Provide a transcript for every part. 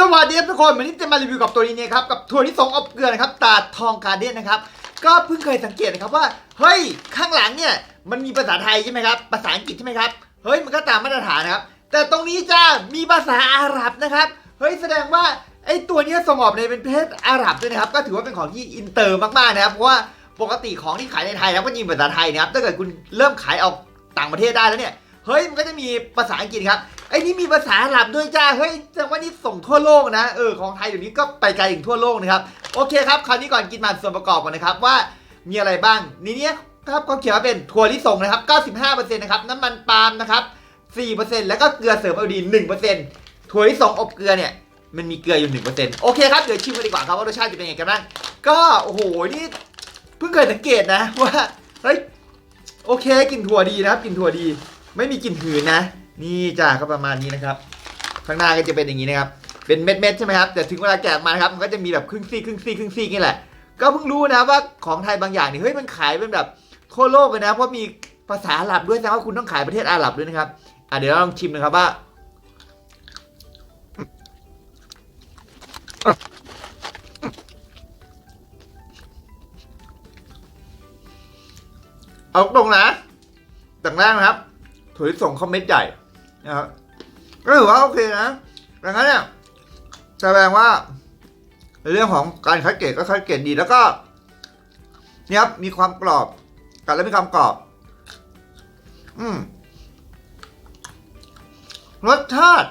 สวัสดีครับทุกคนวันนี้จะมารีวิวกับตัวนี้นครับกับถั่วที่สองอบเกลือนะครับตาทองการเด้นนะครับ ก็เพิ่งเคยสังเกตนะครับว่าเฮ้ยข้างหลังเนี่ยมันมีภาษาไทยใช่ไหมครับภาษาอังกฤษใช่ไหมครับเฮ้ยมันก็ตามมาตรฐานนะครับ แต่ตรงนี้จ้ามีภาษาอาหรับนะครับเฮ้ยแสดงว่าไอ้ตัวเนี้ยส่งออกในเป็นประเทศอาหรับด้วยนะครับ ก็ถือว่าเป็นของที่อินเตอร์มากๆนะครับเพราะว่าปกติของที่ขายในไทยแล้วก็ยิงภาษาไทยนะครับถ้าเกิดคุณเริ่มขายออกต่างประเทศได้แล้วเนี่ยเฮ้ยมันก็จะมีภาษาอังกฤษครับ อ้นี่มีภาษาอาหรับด้วยจ้า เฮ้ยแสดงว่านี่ส่งทั่วโลกนะ เออ ของไทยเดี๋ยวนี้ก็ไปไกลถึงทั่วโลกนะครับ โอเคครับ คราวนี้ก่อนกินมาส่วนประกอบก่อนนะครับว่ามีอะไรบ้างในนี้ยครับก็เขียนว่าเป็นถั่วลิสงนะครับ 95%นะครับ น้ำมันปาล์มนะครับ 4%แล้วก็เกลือเสริมอโอดีน1%ถั่วลิสงอบเกลือเนี่ยมันมีเกลืออยู่ 1%โอเคครับ เดี๋ยวชิมกันดีกว่าครับว่ารสชาติจะเป็นยังไงกันบ้าง ก็โอ้โห นี่เพิ่งเคยสังเกตนะว่า เฮ้ย โอเคกลิ่นถั่วดีนะครับกลิ่นถั่วดี ไม่มีกลิ่นหืนนะ นี่จ้าก็ประมาณนี้นะครับ ข้างหน้าก็จะเป็นอย่างนี้นะครับ เป็นเม็ดๆใช่ไหมครับ แต่ถึงเวลาแกะมานะครับ มันก็จะมีแบบครึ่งซี่ครึ่งซี่ครึ่งซี่นี่แหละ ก็เพิ่งรู้นะว่าของไทยบางอย่างนี่ เฮ้ย มันขายเป็นแบบทั่วโลกเลยนะ เพราะมีภาษาอาหรับด้วยแสดงว่าคุณต้องขายประเทศอาหรับด้วยนะครับ อะเดี๋ยวเราลองชิมนะครับว่าเอาตรงนะต่างแรกนะครับถั่วลิสงเขาเม็ดใหญ่ นะครับก็ถือว่าโอเคนะดังนั้นเนี่ยแสดงว่าเรื่องของการคัดเกรดก็คัดเกรดดีแล้วก็เนี่ยครับมีความกรอบกัดแล้วมีความกรอบ อืมรสชาติ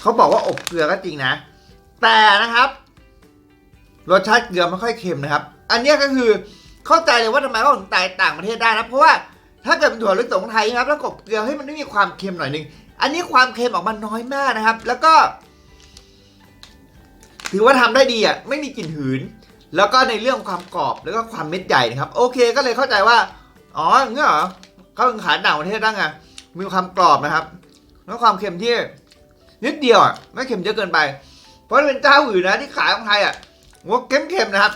เขาบอกว่าอบเกลือก็จริงนะ แต่นะครับ รสชาติเกลือไม่ค่อยเค็มนะครับ อันนี้ก็คือเข้าใจเลยว่าทำไมเขาถึงตายต่างประเทศได้นะเพราะว่า ถ้าเกิดเป็นถั่วลิสงไทยนะครับแล้วกบเกลือเฮ้มันไม่มีความเค็มหน่อยนึง อันนี้ความเค็มออกมาน้อยมากนะครับ แล้วก็ ถือว่าทำได้ดีอะไม่มีกลิ่นหืน แล้วก็ในเรื่องความกรอบแล้วก็ความเม็ดใหญ่นะครับ โอเคก็เลยเข้าใจว่าอ๋ออย่างเงี้ยเหรอเขาถึงขายต่างประเทศได้ไงมีความกรอบนะครับ แล้วความเค็มที่นิดเดียวอะไม่เค็มเยอะเกินไป เพราะเป็นเจ้าอื่นนะที่ขายของไทยอะว่าเค็มๆนะครับ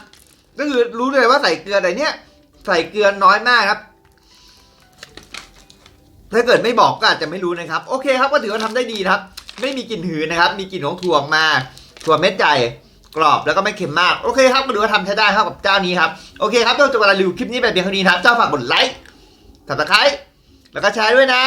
ก็คือรู้เลยว่าใส่เกลือแต่เนี้ยใส่เกลือน้อยมากครับ ถ้าเกิดไม่บอกก็อาจจะไม่รู้นะครับ โอเคครับก็ถือว่าทำได้ดีครับ ไม่มีกลิ่นหืนนะครับ มีกลิ่นของถั่วมาถั่วเม็ดใหญ่กรอบแล้วก็ไม่เค็มมาก โอเคครับก็ถือว่าทำใช้ได้ครับกับเจ้านี้ครับ โอเคครับต้าจะเวลารีวิวคลิปนี้แบบเพียงเท่านี้ครับ เจ้าฝากกดไลค์สับตะไคร้แล้วก็แชร์ด้วยนะ